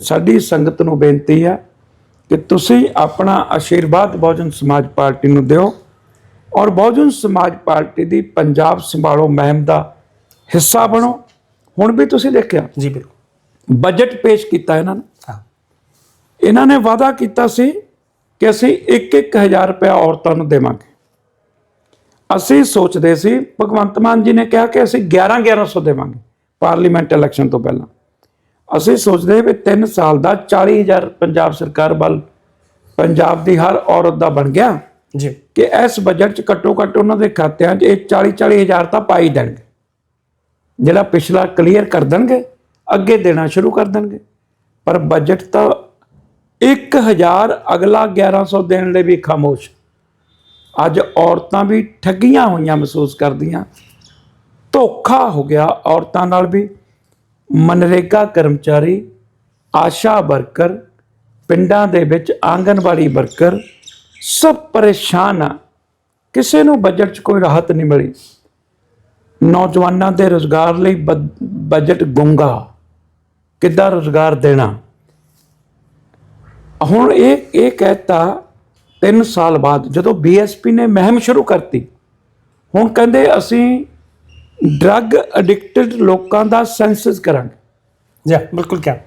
ਸਾਡੀ ਸੰਗਤ ਨੂੰ ਬੇਨਤੀ ਹੈ ਕਿ ਤੁਸੀਂ ਆਪਣਾ ਆਸ਼ੀਰਵਾਦ ਬਹੁਜਨ ਸਮਾਜ ਪਾਰਟੀ ਨੂੰ ਦਿਓ ਔਰ ਬਹੁਜਨ ਸਮਾਜ ਪਾਰਟੀ ਦੀ ਪੰਜਾਬ ਸੰਭਾਲੋ ਮੁਹਿੰਮ ਦਾ ਹਿੱਸਾ ਬਣੋ। ਹੁਣ ਵੀ ਤੁਸੀਂ ਦੇਖਿਆ? ਜੀ ਬਿਲਕੁਲ। ਬਜਟ ਪੇਸ਼ ਕੀਤਾ ਇਹਨਾਂ ਨੇ। ਇਹਨਾਂ ਨੇ ਵਾਅਦਾ ਕੀਤਾ ਸੀ ਕਿ ਅਸੀਂ 1-1000 ਰੁਪਏ ਔਰਤਾਂ ਨੂੰ ਦੇਵਾਂਗੇ। ਅਸੀਂ ਸੋਚਦੇ ਸੀ ਭਗਵੰਤ ਮਾਨ ਜੀ ਨੇ ਕਿਹਾ ਕਿ ਅਸੀਂ 11-1100 ਦੇਵਾਂਗੇ ਪਾਰਲੀਮੈਂਟ ਇਲੈਕਸ਼ਨ ਤੋਂ ਪਹਿਲਾਂ। ਅਸੀਂ ਸੋਚਦੇ ਵੀ 3 ਸਾਲ ਦਾ 40000 ਪੰਜਾਬ ਸਰਕਾਰ ਵੱਲ ਪੰਜਾਬ ਦੀ ਹਰ ਔਰਤ ਦਾ ਬਣ ਗਿਆ। ਜੀ। ਕਿ ਇਸ ਬਜਟ 'ਚ ਘੱਟੋ ਘੱਟ ਉਹਨਾਂ ਦੇ ਖਾਤਿਆਂ 'ਚ ਇਹ 40-40 ਹਜ਼ਾਰ ਤਾਂ ਪਾ ਹੀ ਦੇਣਗੇ। ਜਿਹੜਾ ਪਿਛਲਾ ਕਲੀਅਰ ਕਰ ਦੇਣਗੇ, ਅੱਗੇ ਦੇਣਾ ਸ਼ੁਰੂ ਕਰ ਦੇਣਗੇ। ਪਰ ਬਜਟ ਤਾਂ 1000 ਅਗਲਾ 1100 ਦੇਣ ਲਈ ਵੀ ਖਾਮੋਸ਼। ਅੱਜ ਔਰਤਾਂ ਵੀ ਠੱਗੀਆਂ ਹੋਈਆਂ ਮਹਿਸੂਸ ਕਰਦੀਆਂ। ਧੋਖਾ ਹੋ ਗਿਆ ਔਰਤਾਂ ਨਾਲ ਵੀ। ਮਨਰੇਗਾ ਕਰਮਚਾਰੀ, ਆਸ਼ਾ ਵਰਕਰ, ਪਿੰਡਾਂ ਦੇ ਵਿੱਚ ਆਂਗਨਵਾੜੀ ਵਰਕਰ ਸਭ ਪਰੇਸ਼ਾਨ ਆ। ਕਿਸੇ ਨੂੰ ਬਜਟ 'ਚ ਕੋਈ ਰਾਹਤ ਨਹੀਂ ਮਿਲੀ। ਨੌਜਵਾਨਾਂ ਦੇ ਰੋਜ਼ਗਾਰ ਲਈ ਬਜਟ ਗੁੰਗਾ। ਕਿੱਦਾਂ ਰੋਜ਼ਗਾਰ ਦੇਣਾ? ਹੁਣ ਇਹ ਇਹ ਕਹਿਤਾ 3 ਸਾਲ ਬਾਅਦ ਜਦੋਂ ਬੀਐਸਪੀ ਨੇ ਮਹਿਮ ਸ਼ੁਰੂ ਕਰਤੀ। ਹੁਣ ਕਹਿੰਦੇ ਅਸੀਂ ਡਰੱਗ ਐਡਿਕਟਡ ਲੋਕਾਂ ਦਾ ਸੈਂਸਸ ਕਰਾਂਗੇ। ਜੀ ਬਿਲਕੁਲ ਕਿਆ?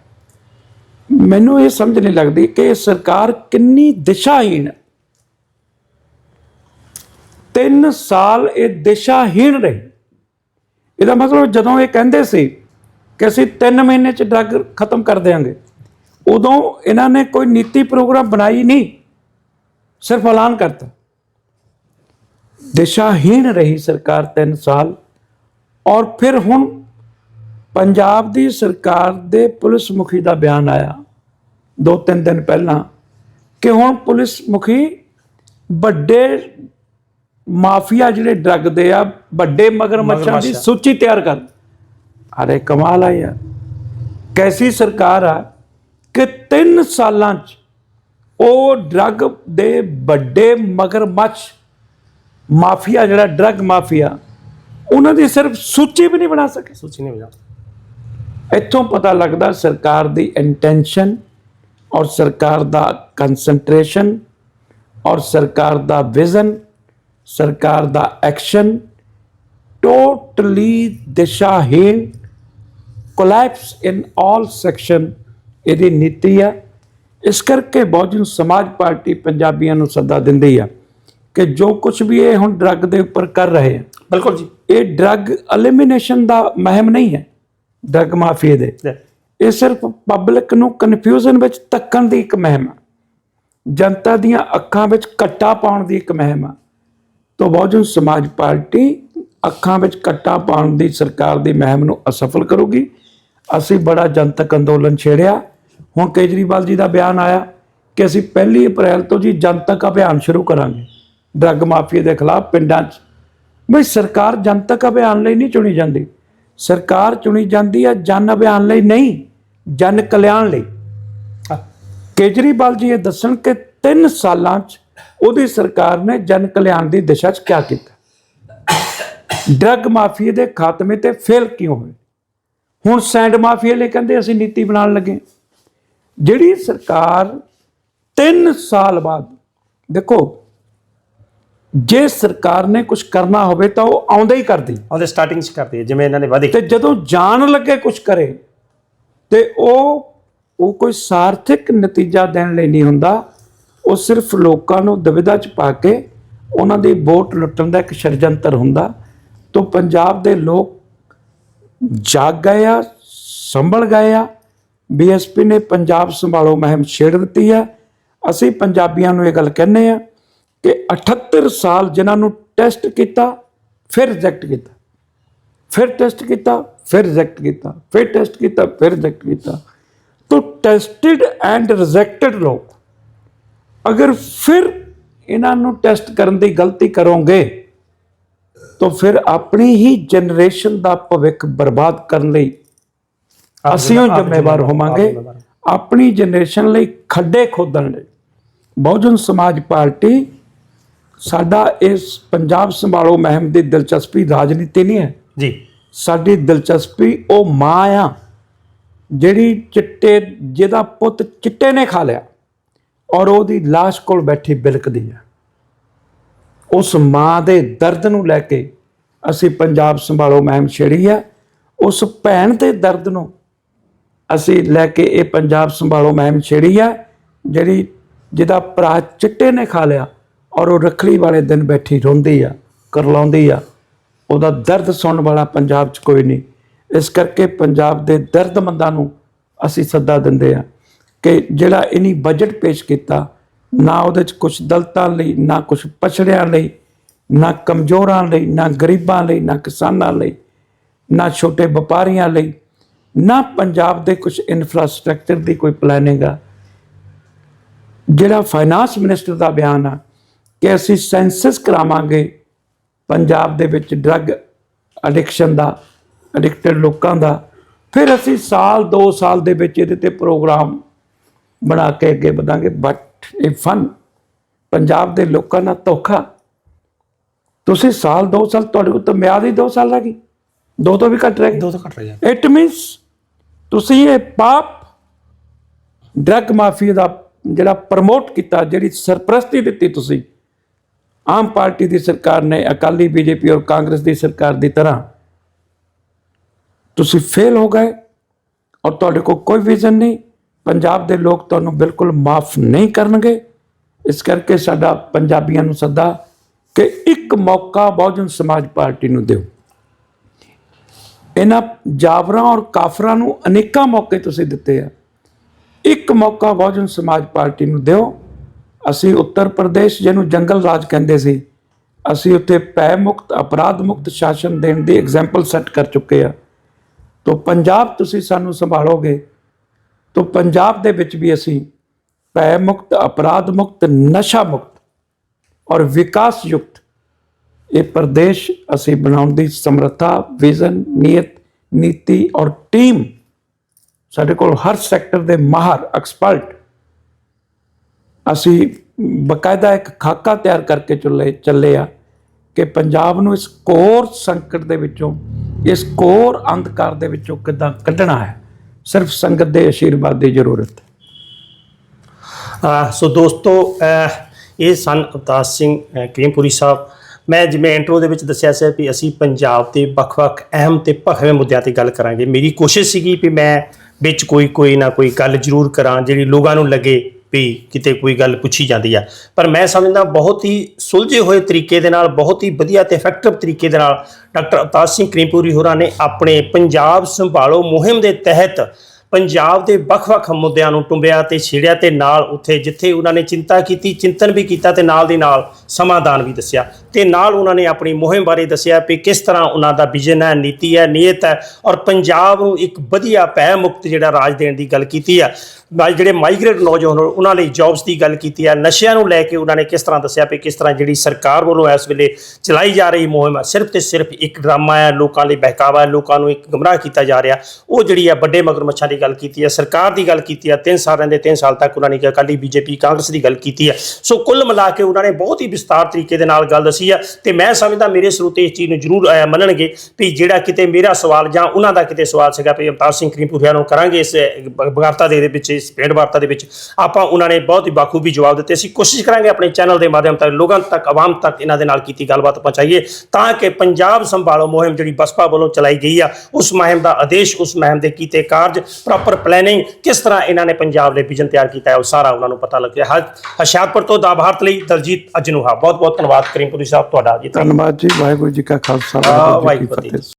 ਮੈਨੂੰ ਇਹ ਸਮਝ ਨਹੀਂ ਲੱਗਦੀ ਕਿ ਸਰਕਾਰ ਕਿੰਨੀ ਦਿਸ਼ਾਹੀਣ ਹੈ। ਤਿੰਨ ਸਾਲ ਇਹ ਦਿਸ਼ਾਹੀਣ ਰਹੀ ਇਹਦਾ ਮਤਲਬ ਜਦੋਂ ਇਹ ਕਹਿੰਦੇ ਸੀ ਕਿ ਅਸੀਂ 3 ਮਹੀਨੇ ਚ ਡਰੱਗ ਖਤਮ ਕਰ ਦੇਵਾਂਗੇ ਉਦੋਂ ਇਹਨਾਂ ਨੇ ਕੋਈ ਨੀਤੀ ਪ੍ਰੋਗਰਾਮ ਬਣਾਈ ਨਹੀਂ, ਸਿਰਫ ਐਲਾਨ ਕਰਤਾ ਦਿਸ਼ਾਹੀਣ ਰਹੀ ਸਰਕਾਰ 3 ਸਾਲ ਔਰ ਫਿਰ ਹੁਣ ਪੰਜਾਬ ਦੀ ਸਰਕਾਰ ਦੇ ਪੁਲਿਸ ਮੁਖੀ ਦਾ ਬਿਆਨ ਆਇਆ ਦੋ ਤਿੰਨ ਦਿਨ ਪਹਿਲਾਂ ਕਿ ਹੁਣ ਪੁਲਿਸ ਮੁਖੀ ਵੱਡੇ ਮਾਫੀਆ ਜਿਹੜੇ ਡਰੱਗ ਦੇ ਆ ਵੱਡੇ ਮਗਰਮੱਛਾਂ ਦੀ। ਸੂਚੀ ਤਿਆਰ ਕਰ। ਅਰੇ ਕਮਾਲ ਆ ਯਾਰ। ਕੈਸੀ ਸਰਕਾਰ ਆ ਕਿ 3 ਸਾਲਾਂ ਚ ਉਹ ਡਰੱਗ ਦੇ ਵੱਡੇ ਮਗਰਮੱਛ ਮਾਫੀਆ ਜਿਹੜਾ ਡਰੱਗ ਮਾਫੀਆ ਉਹਨਾਂ ਦੀ ਸਿਰਫ ਸੂਚੀ ਵੀ ਨਹੀਂ ਬਣਾ ਸਕੇ। ਸੂਚੀ ਨਹੀਂ ਵਜਾ ਇੱਥੋਂ ਪਤਾ ਲੱਗਦਾ ਸਰਕਾਰ ਦੀ ਇੰਟੈਂਸ਼ਨ ਔਰ ਸਰਕਾਰ ਦਾ ਕਨਸੈਂਟਰੇਸ਼ਨ ਔਰ ਸਰਕਾਰ ਦਾ ਵਿਜ਼ਨ ਸਰਕਾਰ ਦਾ ਐਕਸ਼ਨ ਟੋਟਲੀ ਦਿਸ਼ਾਹੀਨ ਕੋਲੈਪਸ ਇਨ ਆਲ ਸੈਕਸ਼ਨ ਇਹਦੀ ਨੀਤੀ ਆ। ਇਸ ਕਰਕੇ ਬਹੁਜਨ ਸਮਾਜ ਪਾਰਟੀ ਪੰਜਾਬੀਆਂ ਨੂੰ ਸੱਦਾ ਦਿੰਦੀ ਆ ਕਿ ਜੋ ਕੁਝ ਵੀ ਇਹ ਹੁਣ ਡਰੱਗ ਦੇ ਉੱਪਰ ਕਰ ਰਹੇ ਆ ਬਿਲਕੁਲ ਜੀ। ਇਹ ਡਰੱਗ ਐਲੀਮੀਨੇਸ਼ਨ ਦਾ ਮਹਿਮ ਨਹੀਂ ਹੈ ਡਰੱਗ ਮਾਫੀਆ ਦੇ। ਇਹ ਸਿਰਫ ਪਬਲਿਕ ਨੂੰ ਕਨਫਿਊਜ਼ਨ ਵਿੱਚ ਧੱਕਣ ਦੀ ਇੱਕ ਮਹਿਮ ਹੈ ਜਨਤਾ ਦੀਆਂ ਅੱਖਾਂ ਵਿੱਚ ਕੱਟਾ ਪਾਉਣ ਦੀ ਇੱਕ ਮਹਿਮ ਹੈ ਤੋਂ ਬਹੁਜਨ ਸਮਾਜ ਪਾਰਟੀ ਅੱਖਾਂ ਵਿੱਚ ਕੱਟਾ ਪਾਉਣ ਦੀ ਸਰਕਾਰ ਦੀ ਮਹਿਮ ਨੂੰ ਅਸਫਲ ਕਰੂਗੀ। ਅਸੀਂ ਬੜਾ ਜਨਤਕ ਅੰਦੋਲਨ ਛੇੜਿਆ। ਹੁਣ ਕੇਜਰੀਵਾਲ ਜੀ ਦਾ ਬਿਆਨ ਆਇਆ ਕਿ ਅਸੀਂ ਪਹਿਲੀ ਅਪ੍ਰੈਲ ਤੋਂ ਜੀ ਜਨਤਕ ਅਭਿਆਨ ਸ਼ੁਰੂ ਕਰਾਂਗੇ। ਡਰੱਗ ਮਾਫੀਆ ਦੇ ਖਿਲਾਫ ਪਿੰਡਾਂ 'ਚ। ਬਈ ਸਰਕਾਰ ਜਨਤਕ ਅਭਿਆਨ ਲਈ ਨਹੀਂ ਚੁਣੀ ਜਾਂਦੀ। ਸਰਕਾਰ ਚੁਣੀ ਜਾਂਦੀ ਹੈ ਜਨ ਅਭਿਆਨ ਲਈ ਨਹੀਂ, ਜਨ ਕਲਿਆਣ ਲਈ। ਕੇਜਰੀਵਾਲ ਜੀ ਇਹ ਦੱਸਣ ਕਿ 3 ਸਾਲਾਂ 'ਚ ਉਹਦੀ ਸਰਕਾਰ ਨੇ ਜਨ ਕਲਿਆਣ ਦੀ ਦਿਸ਼ਾ 'ਚ ਕੀ ਕੀਤਾ? ਡਰੱਗ ਮਾਫੀਆ ਦੇ ਖਾਤਮੇ ਤੇ ਫੇਲ ਕਿਉਂ ਹੋਏ? ਹੁਣ ਸੈਂਡ ਮਾਫੀਆ ਲਈ ਕਹਿੰਦੇ ਅਸੀਂ ਨੀਤੀ ਬਣਾਉਣ ਲੱਗੇ ਜਿਹੜੀ ਸਰਕਾਰ 3 ਸਾਲ ਬਾਅਦ ਦੇਖੋ ਜੇ ਸਰਕਾਰ ਨੇ ਕੁਝ ਕਰਨਾ ਹੋਵੇ ਤਾਂ ਉਹ ਆਉਂਦਾ ਹੀ ਕਰਦੀ। ਉਹਦੇ ਸਟਾਰਟਿੰਗ ਚ ਕਰਦੇ ਆ, ਜਿਵੇਂ ਇਹਨਾਂ ਨੇ ਵਾਅਦੇ ਤੇ ਜਦੋਂ ਜਾਣ ਲੱਗੇ ਕੁਝ ਕਰੇ ਤੇ ਉਹ ਉਹ ਕੋਈ ਸਾਰਥਿਕ ਨਤੀਜਾ ਦੇਣ ਲਈ ਨਹੀਂ ਹੁੰਦਾ ਉਹ ਸਿਰਫ ਲੋਕਾਂ ਨੂੰ ਦੁਵਿਧਾ ਚ ਪਾ ਕੇ ਉਹਨਾਂ ਦੀ ਵੋਟ ਲੁੱਟਣ ਦਾ ਇੱਕ ਸ਼ਰਜੰਤਰ ਹੁੰਦਾ, ਤੋਂ ਪੰਜਾਬ ਦੇ ਲੋਕ ਜਾਗ ਗਏ ਆ, ਸੰਭਲ ਗਏ ਆ। ਬੀਐਸਪੀ ਨੇ ਪੰਜਾਬ ਸੰਭਾਲੋ ਮੁਹਿੰਮ ਛੇੜ ਦਿੱਤੀ ਹੈ ਅਸੀਂ ਪੰਜਾਬੀਆਂ ਨੂੰ ਇਹ ਗੱਲ ਕਹਿੰਦੇ ਆ ਕਿ 78 ਸਾਲ ਜਿਨ੍ਹਾਂ ਨੂੰ ਟੈਸਟ ਕੀਤਾ, ਫਿਰ ਰਿਜੈਕਟ ਕੀਤਾ। ਫਿਰ ਟੈਸਟ ਕੀਤਾ, ਫਿਰ ਰਿਜੈਕਟ ਕੀਤਾ। ਫਿਰ ਟੈਸਟ ਕੀਤਾ, ਫਿਰ ਰਿਜੈਕਟ ਕੀਤਾ। तो ਟੈਸਟਡ ਐਂਡ ਰਿਜੈਕਟਡ ਲੋਕ ਅਗਰ ਫਿਰ ਇਹਨਾਂ ਨੂੰ ਟੈਸਟ ਕਰਨ ਦੀ ਗਲਤੀ ਕਰੋਗੇ ਤਾਂ ਫਿਰ ਆਪਣੀ ਹੀ ਜਨਰੇਸ਼ਨ ਦਾ ਭਵਿੱਖ ਬਰਬਾਦ ਕਰਨ ਲਈ ਅਸੀਂ ਉਹ ਜ਼ਿੰਮੇਵਾਰ ਹੋਵਾਂਗੇ। ਆਪਣੀ ਜਨਰੇਸ਼ਨ ਲਈ ਖੱਡੇ ਖੋਦਣ ਲਈ। ਬਹੁਜਨ ਸਮਾਜ ਪਾਰਟੀ ਸਾਡਾ ਇਸ ਪੰਜਾਬ ਸੰਭਾਲੋ ਮਹਿਮ ਦੀ ਦਿਲਚਸਪੀ ਰਾਜਨੀਤੀ ਨਹੀਂ ਹੈ। ਜੀ। ਸਾਡੀ ਦਿਲਚਸਪੀ ਉਹ ਮਾਂ ਆ ਜਿਹੜੀ ਚਿੱਟੇ ਜਿਹਦਾ ਪੁੱਤ ਚਿੱਟੇ ਨੇ ਖਾ ਲਿਆ। ਔਰ ਉਹਦੀ লাশ ਕੋਲ ਬੈਠੀ ਬਿਲਕਦੀ ਹੈ। ਉਸ ਮਾਂ ਦੇ ਦਰਦ ਨੂੰ ਲੈ ਕੇ ਅਸੀਂ ਪੰਜਾਬ ਸੰਭਾਲੋ ਮਹਿਮ ਛੇੜੀ ਹੈ। ਉਸ ਭੈਣ ਦੇ ਦਰਦ ਨੂੰ ਅਸੀਂ ਲੈ ਕੇ ਇਹ ਪੰਜਾਬ ਸੰਭਾਲੋ ਮਹਿਮ ਛੇੜੀ ਹੈ, ਜਿਹੜੀ ਜਿਹਦਾ ਭਰਾ ਚਿੱਟੇ ਨੇ ਖਾ ਲਿਆ ਔਰ ਉਹ ਰੱਖੜੀ ਵਾਲੇ ਦਿਨ ਬੈਠੀ ਰੋਂਦੀ ਆ, ਕਰਲਾਉਂਦੀ ਆ। ਉਹਦਾ ਦਰਦ ਸੁਣਨ ਵਾਲਾ ਪੰਜਾਬ 'ਚ ਕੋਈ ਨਹੀਂ। ਇਸ ਕਰਕੇ ਪੰਜਾਬ ਦੇ ਦਰਦਮੰਦਾਂ ਨੂੰ ਅਸੀਂ ਸੱਦਾ ਦਿੰਦੇ ਆ ਕਿ ਜਿਹੜਾ ਇਨੀ ਬਜਟ ਪੇਸ਼ ਕੀਤਾ, ਨਾ ਉਹਦੇ 'ਚ ਕੁਝ ਦਲਤਾਂ ਲਈ, ਨਾ ਕੁਝ ਪਛੜਿਆਂ ਲਈ, ਨਾ ਕਮਜ਼ੋਰਾਂ ਲਈ, ਨਾ ਗਰੀਬਾਂ ਲਈ, ਨਾ ਕਿਸਾਨਾਂ ਲਈ, ਨਾ ਛੋਟੇ ਵਪਾਰੀਆਂ ਲਈ, ਨਾ ਪੰਜਾਬ ਦੇ ਕੁਝ ਇਨਫਰਾਸਟ੍ਰਕਚਰ ਦੀ ਕੋਈ ਪਲੈਨਿੰਗ ਆ। ਜਿਹੜਾ ਫਾਈਨਾਂਸ ਮਿਨਿਸਟਰ ਦਾ ਬਿਆਨ ਆ ਕਿ ਅਸੀਂ ਸੈਂਸਸ ਕਰਾਵਾਂਗੇ, ਪੰਜਾਬ ਦੇ ਵਿੱਚ ਡਰੱਗ ਐਡਿਕਸ਼ਨ ਦਾ ਐਡਿਕਟਡ ਲੋਕਾਂ ਦਾ, ਫਿਰ ਅਸੀਂ ਸਾਲ 2 ਸਾਲ ਦੇ ਵਿੱਚ ਇਹਦੇ ਤੇ ਪ੍ਰੋਗਰਾਮ ਬਣਾ ਕੇ ਅੱਗੇ ਵਧਾਂਗੇ ਬਟ ਇਹ ਫਨ ਪੰਜਾਬ ਦੇ ਲੋਕਾਂ ਨਾਲ ਧੋਖਾ। ਤੁਸੀਂ ਸਾਲ 2 ਸਾਲ ਤੁਹਾਡੇ ਕੋਲ ਤਾਂ ਮਿਆਦ ਹੀ 2 ਸਾਲ ਰਹਿ ਗਈ। ਦੋ ਤੋਂ ਵੀ ਘੱਟ ਰਹਿ ਗਈ। ਦੋ ਤੋਂ ਘੱਟ ਰਹੀ ਇਟ ਮੀਨਸ ਤੁਸੀਂ ਇਹ ਪਾਪ ਡਰੱਗ ਮਾਫੀਆ ਦਾ ਜਿਹੜਾ ਪ੍ਰਮੋਟ ਕੀਤਾ ਜਿਹੜੀ ਸਰਪ੍ਰਸਤੀ ਦਿੱਤੀ ਤੁਸੀਂ ਆਮ ਪਾਰਟੀ ਦੀ ਸਰਕਾਰ ਨੇ ਅਕਾਲੀ ਬੀਜੇਪੀ ਔਰ ਕਾਂਗਰਸ ਦੀ ਸਰਕਾਰ ਦੀ ਤਰ੍ਹਾਂ ਤੁਸੀਂ ਫੇਲ ਹੋ ਗਏ ਔਰ ਤੁਹਾਡੇ ਕੋਲ ਕੋਈ ਵਿਜ਼ਨ ਨਹੀਂ। ਪੰਜਾਬ ਦੇ ਲੋਕ ਤੁਹਾਨੂੰ ਬਿਲਕੁਲ ਮਾਫ ਨਹੀਂ ਕਰਨਗੇ। ਇਸ ਕਰਕੇ ਸਾਡਾ ਪੰਜਾਬੀਆਂ ਨੂੰ ਸੱਦਾ ਕਿ ਇੱਕ ਮੌਕਾ ਬਹੁਜਨ ਸਮਾਜ ਪਾਰਟੀ ਨੂੰ ਦਿਓ। ਇਹਨਾਂ ਜਾਬਰਾਂ ਔਰ ਕਾਫਰਾਂ ਨੂੰ ਅਨੇਕਾਂ ਮੌਕੇ ਤੁਸੀਂ ਦਿੱਤੇ ਆ। ਇੱਕ ਮੌਕਾ ਬਹੁਜਨ ਸਮਾਜ ਪਾਰਟੀ ਨੂੰ ਦਿਓ। ਅਸੀਂ ਉੱਤਰ ਪ੍ਰਦੇਸ਼, ਜਿਹਨੂੰ ਜੰਗਲ ਰਾਜ ਕਹਿੰਦੇ ਸੀ, ਅਸੀਂ ਉੱਥੇ ਪੈ ਮੁਕਤ, ਅਪਰਾਧ ਮੁਕਤ ਸ਼ਾਸਨ ਦੇਣ ਦੀ ਐਗਜ਼ਾਮਪਲ ਸੈੱਟ ਕਰ ਚੁੱਕੇ ਆ। ਤੋਂ ਪੰਜਾਬ ਤੁਸੀਂ ਸਾਨੂੰ ਸੰਭਾਲੋਗੇ। ਤੋਂ ਪੰਜਾਬ ਦੇ ਵਿੱਚ ਵੀ ਅਸੀਂ ਭੈ ਮੁਕਤ, ਅਪਰਾਧ ਮੁਕਤ, ਨਸ਼ਾ ਮੁਕਤ ਔਰ ਵਿਕਾਸ ਯੁਕਤ ਇਹ ਪ੍ਰਦੇਸ਼ ਅਸੀਂ ਬਣਾਉਣ ਦੀ ਸਮਰੱਥਾ, ਵਿਜ਼ਨ, ਨੀਅਤ, ਨੀਤੀ ਔਰ ਟੀਮ ਸਾਡੇ ਕੋਲ ਹਰ ਸੈਕਟਰ ਦੇ ਮਾਹਰ, ਐਕਸਪਰਟ ਅਸੀਂ ਬਕਾਇਦਾ ਇੱਕ ਖਾਕਾ ਤਿਆਰ ਕਰਕੇ ਚੱਲੇ ਚੱਲੇ ਆ ਕਿ ਪੰਜਾਬ ਨੂੰ ਇਸ ਕੋਰ ਸੰਕਟ ਦੇ ਵਿੱਚੋਂ, ਇਸ ਕੋਰ ਅੰਧਕਾਰ ਦੇ ਵਿੱਚੋਂ ਕਿੱਦਾਂ ਕੱਢਣਾ ਹੈ। ਸਿਰਫ ਸੰਗਤ ਦੇ ਆਸ਼ੀਰਵਾਦ ਦੀ ਜ਼ਰੂਰਤ ਹੈ। ਸੋ ਦੋਸਤੋ ਇਹ ਸਨ ਅਵਤਾਰ ਸਿੰਘ ਕਰੀਮਪੁਰੀ ਸਾਹਿਬ। ਮੈਂ ਜਿਵੇਂ ਇੰਟਰੋ ਦੇ ਵਿੱਚ ਦੱਸਿਆ ਸੀ ਵੀ ਅਸੀਂ ਪੰਜਾਬ ਦੇ ਵੱਖ-ਵੱਖ ਅਹਿਮ ਤੇ ਭਖਵੇਂ ਮੁੱਦਿਆਂ ਤੇ ਗੱਲ ਕਰਾਂਗੇ। ਮੇਰੀ ਕੋਸ਼ਿਸ਼ ਸੀਗੀ ਵੀ ਮੈਂ ਵਿੱਚ ਕੋਈ ਕੋਈ ਨਾ ਕੋਈ ਗੱਲ ਜ਼ਰੂਰ ਕਰਾਂ, ਜਿਹੜੀ ਲੋਕਾਂ ਨੂੰ ਲੱਗੇ। ਵੀ ਕਿਤੇ ਕੋਈ ਗੱਲ ਪੁੱਛੀ ਜਾਂਦੀ ਆ। ਪਰ ਮੈਂ ਸਮਝਦਾ ਬਹੁਤ ਹੀ ਸੁਲਝੇ ਹੋਏ ਤਰੀਕੇ ਦੇ ਨਾਲ, ਬਹੁਤ ਹੀ ਵਧੀਆ ਤੇ ਇਫੈਕਟਿਵ ਤਰੀਕੇ ਦੇ ਨਾਲ ਡਾਕਟਰ ਅਵਤਾਰ ਸਿੰਘ ਕਰੀਮਪੁਰੀ ਹੋਰਾਂ ਨੇ ਆਪਣੇ ਪੰਜਾਬ ਸੰਭਾਲੋ ਮੁਹਿੰਮ ਦੇ ਤਹਿਤ ਪੰਜਾਬ ਦੇ ਵੱਖ-ਵੱਖ ਮੁੱਦਿਆਂ ਨੂੰ ਟੁੰਬਿਆ ਤੇ ਛੇੜਿਆ ਤੇ ਨਾਲ ਉੱਥੇ ਜਿੱਥੇ ਉਹਨਾਂ ਨੇ ਚਿੰਤਾ ਕੀਤੀ, ਚਿੰਤਨ ਵੀ ਕੀਤਾ ਤੇ ਨਾਲ ਦੀ ਨਾਲ ਸਮਾਧਾਨ ਵੀ ਦੱਸਿਆ। ਤੇ ਨਾਲ ਉਹਨਾਂ ਨੇ ਆਪਣੀ ਮੁਹਿੰਮ ਬਾਰੇ ਦੱਸਿਆ ਵੀ ਕਿਸ ਤਰ੍ਹਾਂ ਉਹਨਾਂ ਦਾ ਵਿਜ਼ਨ ਹੈ, ਨੀਤੀ ਹੈ ਨੀਅਤ ਹੈ ਔਰ ਪੰਜਾਬ ਨੂੰ ਇੱਕ ਵਧੀਆ ਭੈ ਮੁਕਤ ਜਿਹੜਾ ਰਾਜ ਦੇਣ ਦੀ ਗੱਲ ਕੀਤੀ ਆ। ਜਿਹੜੇ ਮਾਈਗ੍ਰੇਟ ਨੌਜਵਾਨ ਉਹਨਾਂ ਲਈ ਜੌਬਸ ਦੀ ਗੱਲ ਕੀਤੀ ਹੈ। ਨਸ਼ਿਆਂ ਨੂੰ ਲੈ ਕੇ ਉਹਨਾਂ ਨੇ ਕਿਸ ਤਰ੍ਹਾਂ ਦੱਸਿਆ ਵੀ ਕਿਸ ਤਰ੍ਹਾਂ ਜਿਹੜੀ ਸਰਕਾਰ ਵੱਲੋਂ ਇਸ ਵੇਲੇ ਚਲਾਈ ਜਾ ਰਹੀ ਮੁਹਿੰਮ ਹੈ। ਸਿਰਫ ਤੇ ਸਿਰਫ ਇੱਕ ਡਰਾਮਾ ਹੈ ਲੋਕਾਂ ਲਈ ਬਹਿਕਾਵਾ ਹੈ ਲੋਕਾਂ ਨੂੰ ਇੱਕ ਗਮਰਾਹ ਕੀਤਾ ਜਾ ਰਿਹਾ। ਉਹ ਜਿਹੜੀ ਹੈ ਵੱਡੇ ਮਗਰਮੱਛਾਂ ਦੀ ਗੱਲ ਕੀਤੀ ਹੈ ਸਰਕਾਰ ਦੀ ਗੱਲ ਕੀਤੀ ਹੈ। 3 ਸਾਲ ਰਹਿੰਦੇ 3 ਸਾਲ ਤੱਕ ਉਹਨਾਂ ਨੇ ਅਕਾਲੀ ਬੀਜੇਪੀ ਕਾਂਗਰਸ ਦੀ ਗੱਲ ਕੀਤੀ ਹੈ। ਸੋ ਕੁੱਲ ਮਿਲਾ ਕੇ ਉਹਨਾਂ ਨੇ ਬਹੁਤ ਹੀ ਵਿਸਤਾਰ ਤਰੀਕੇ ਦੇ ਨਾਲ ਗੱਲ ਦੱਸੀ ਹੈ ਤੇ ਮੈਂ ਸਮਝਦਾ ਮੇਰੇ ਸਰੋਤੇ ਇਸ ਚੀਜ਼ ਨੂੰ ਜ਼ਰੂਰ ਅਹ, ਮੰਨਣਗੇ ਵੀ ਜਿਹੜਾ ਕਿਤੇ ਮੇਰਾ ਸਵਾਲ ਜਾਂ ਉਹਨਾਂ ਦਾ ਕਿਤੇ ਸਵਾਲ ਸੀਗਾ ਵੀ ਅਵਤਾਰ ਸਿੰਘ ਕਰੀਮਪੁਰਿਆ ਨੂੰ ਕਰਾਂਗੇ ਇਸ ਵਾਰਤਾ ਦੇ ਵਿੱਚ ਇਸ ਭੇਡ ਵਾਰਤਾ ਦੇ ਵਿੱਚ ਆਪਾਂ ਉਹਨਾਂ ਨੇ ਬਹੁਤ ਹੀ ਬਾਖੂਬੀ ਜਵਾਬ ਦਿੱਤੇ ਅਸੀਂ ਕੋਸ਼ਿਸ਼ ਕਰਾਂਗੇ ਆਪਣੇ ਚੈਨਲ ਦੇ ਮਾਧਿਅਮ ਤੱਕ ਲੋਕਾਂ ਤੱਕ ਆਵਾਮ ਤੱਕ ਇਹਨਾਂ ਦੇ ਨਾਲ ਕੀਤੀ ਗੱਲਬਾਤ ਪਹੁੰਚਾਈਏ ਤਾਂ ਕਿ ਪੰਜਾਬ ਸੰਭਾਲੋ ਮੁਹਿੰਮ ਜਿਹੜੀ ਬਸਪਾ ਵੱਲੋਂ ਚਲਾਈ ਗਈ ਆ ਉਸ ਮੁਹਿੰਮ ਦਾ ਆਦੇਸ਼ ਉਸ ਮੁਹਿੰਮ ਦੇ ਕੀਤੇ ਕਾਰਜ ਪ੍ਰੋਪਰ ਪਲੈਨਿੰਗ ਕਿਸ ਤਰ੍ਹਾਂ ਇਹਨਾਂ ਨੇ ਪੰਜਾਬ ਲਈ ਵਿਜ਼ਨ ਤਿਆਰ ਕੀਤਾ ਹੈ ਉਹ ਸਾਰਾ ਉਹਨਾਂ ਨੂੰ ਪਤਾ ਲੱਗਿਆ। ਹਸ਼ਿਆਰਪੁਰ ਤੋਂ ਦਾ ਭਾਰਤ ਲਈ ਦਲਜੀਤ ਅਜਨੂਹਾ ਬਹੁਤ ਬਹੁਤ ਧੰਨਵਾਦ ਕਰੀਮਪੁਰੀ ਸਾਹਿਬ ਤੁਹਾਡਾ ਜੀ ਧੰਨਵਾਦ। ਜੀ ਵਾਹਿਗੁਰੂ ਜੀ ਕਾ ਖਾਲਸਾ ਵਾਹਿਗੁਰੂ ਜੀ ਕੀ। ਫਤਿਹ।